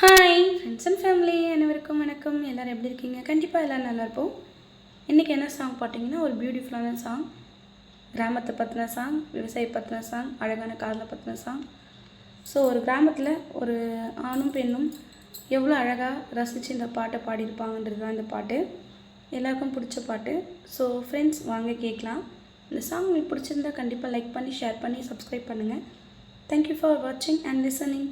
Hi friends and family அனைவருக்கும் வணக்கம். எல்லோரும் எப்படி இருக்கீங்க? கண்டிப்பாக எல்லோரும் நல்லா இருப்போம். இன்றைக்கி என்ன சாங் பார்த்தீங்கன்னா ஒரு பியூட்டிஃபுல்லான சாங் கிராமத்தை பற்றின சாங் விவசாயி பற்றின சாங் அழகான காதலை பற்றின சாங் ஸோ ஒரு கிராமத்தில் ஒரு ஆணும் பெண்ணும் எவ்வளோ அழகாக ரசித்து இந்த பாட்டை பாடியிருப்பாங்கன்றது தான் இந்த பாட்டு. எல்லாருக்கும் பிடிச்ச பாட்டு. ஸோ ஃப்ரெண்ட்ஸ் வாங்க கேட்கலாம். இந்த சாங் உங்களுக்கு பிடிச்சிருந்தா கண்டிப்பாக லைக் பண்ணி ஷேர் பண்ணி சப்ஸ்கிரைப் பண்ணுங்கள் தேங்க்யூ ஃபார் வாட்சிங் அண்ட் லிசனிங்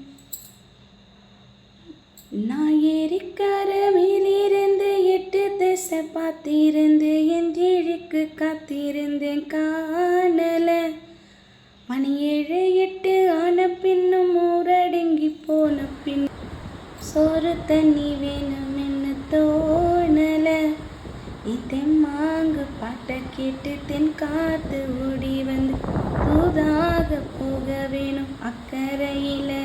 நான் ஏரிக்கர மேலிருந்து எட்டு திசை பார்த்திருந்து என் ஏழுக்கு காத்திருந்தேன் காணல. மணி ஏழு எட்டு ஆன பின்னும் ஊரடங்கி போன பின் சோறு தண்ணி வேணும் என்ன தோணல. மாங்கு பாட்டை கேட்டு தென் காத்து ஓடி வந்து தூதாக போக வேணும் அக்கறையில்.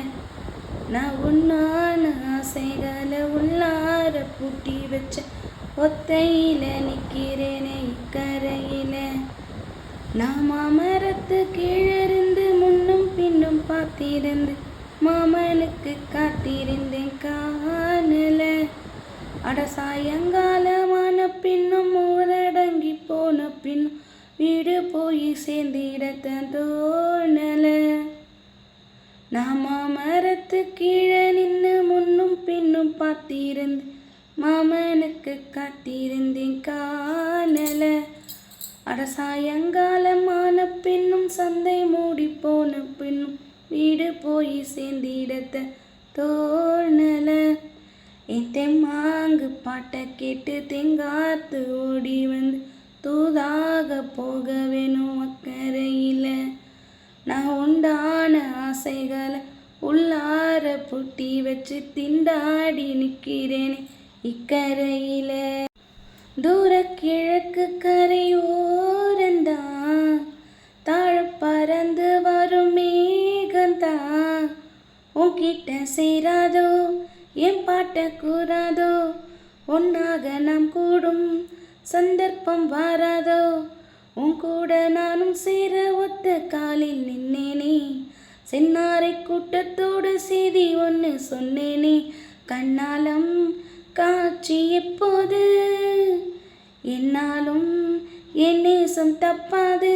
நான் உன்னான ஆசைகளை உள்ளார பூட்டி வச்ச ஒத்தையில நிற்கிறேனே இக்கரையில. நான் மாமரத்து கீழிருந்து முன்னும் பின்னும் பார்த்திருந்து மாமனுக்கு காத்திருந்தேன் காணல. அட சாயங்காலமான பின்னும் ஊரடங்கி போன பின்னும் வீடு போய் சேர்ந்திடத்தான் தோணலை. பார்த்திருந்த மாமனுக்கு காத்திருந்தேன் காணல. அட சாயங்காலமான பின்னும் சந்தை மூடி போன பின்னும் வீடு போய் சேர்ந்திடத்த தோணல. என் தெம்மாங்கு பாட்டை கேட்டு தெங்காத்து ஓடி வந்து தூதாக போக வேணும் அக்கறையில். நான் உண்டான ஆசைகளை உள்ளார புட்டி வச்சு திண்டாடி நிற்கிறேனே இக்கரையில. தூர கிழக்கு கரையோரந்தான் தாழ பறந்து வரும் மேகந்தான் உன்கிட்ட சேராதோ என் பாட்ட கூறாதோ ஒன்னாக நாம் கூடும் சந்தர்ப்பம் வாராதோ. உன் கூட நானும் சேர ஒத்த காலில் நின்னேனே சென்னாரை கூட்டத்தோடு செய்தி ஒன்று சொன்னேனே. கண்ணாலம் காட்சி எப்போது? என்னாலும் என் நேசம் தப்பாது.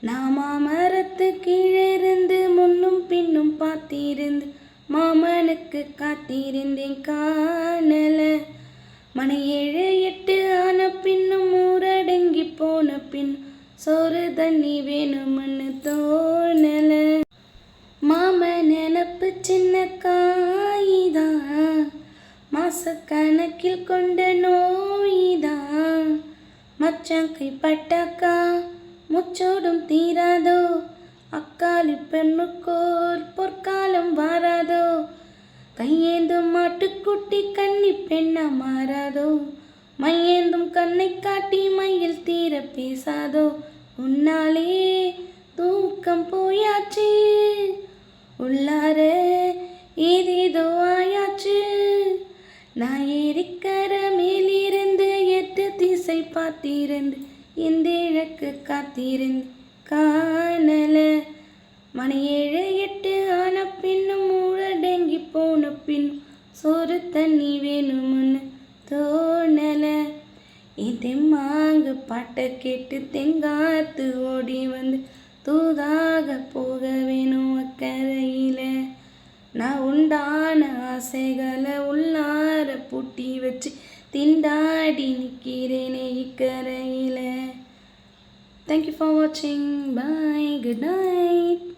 நான் மாமரத்து கீழே இருந்து முன்னும் பின்னும் பார்த்திருந்து மாமனுக்கு காத்திருந்தேன் காணல. மணி ஏழு எட்டு ஆன பின்னும் ஊரடங்கி போன பின் சோறு தண்ணி வேணும்னு தோணல. மாம நினப்பு சின்ன காய்தான். மாசக்கணக்கில் கொண்ட நோய்தான். மச்சான் கைப்பட்டாக்கா? முச்சோடும் தீராதோ? அக்காலி பெண்ணுக்கோர் பொற்காலம் வாராதோ? கையேந்தும் மாட்டுக்குட்டி கன்னி பெண்ணா மாறாதோ? மையேந்தும் கண்ணை காட்டி மையில் தீர பேசாதோ? உன்னாலே தூக்கம் போயாச்சு. உள்ளார ஏதேதோ ஆயாச்சு. நான் ஏறிக்கர மேலிருந்து எட்டு திசை பார்த்திருந்து இந்த இழக்கு காத்திருந்து? காணல. மணியே இதெம்மாங்கு பாட்டை கேட்டு தெங்காத்து ஓடி வந்து தூதாக போக வேணும் அக்கறையில் நான் உண்டான ஆசைகளை உள்ளார பூட்டி வச்சு திண்டாடி நிற்கிறேனே இக்கரையில். தேங்க்யூ ஃபார் வாட்சிங் பாய் குட் நைட்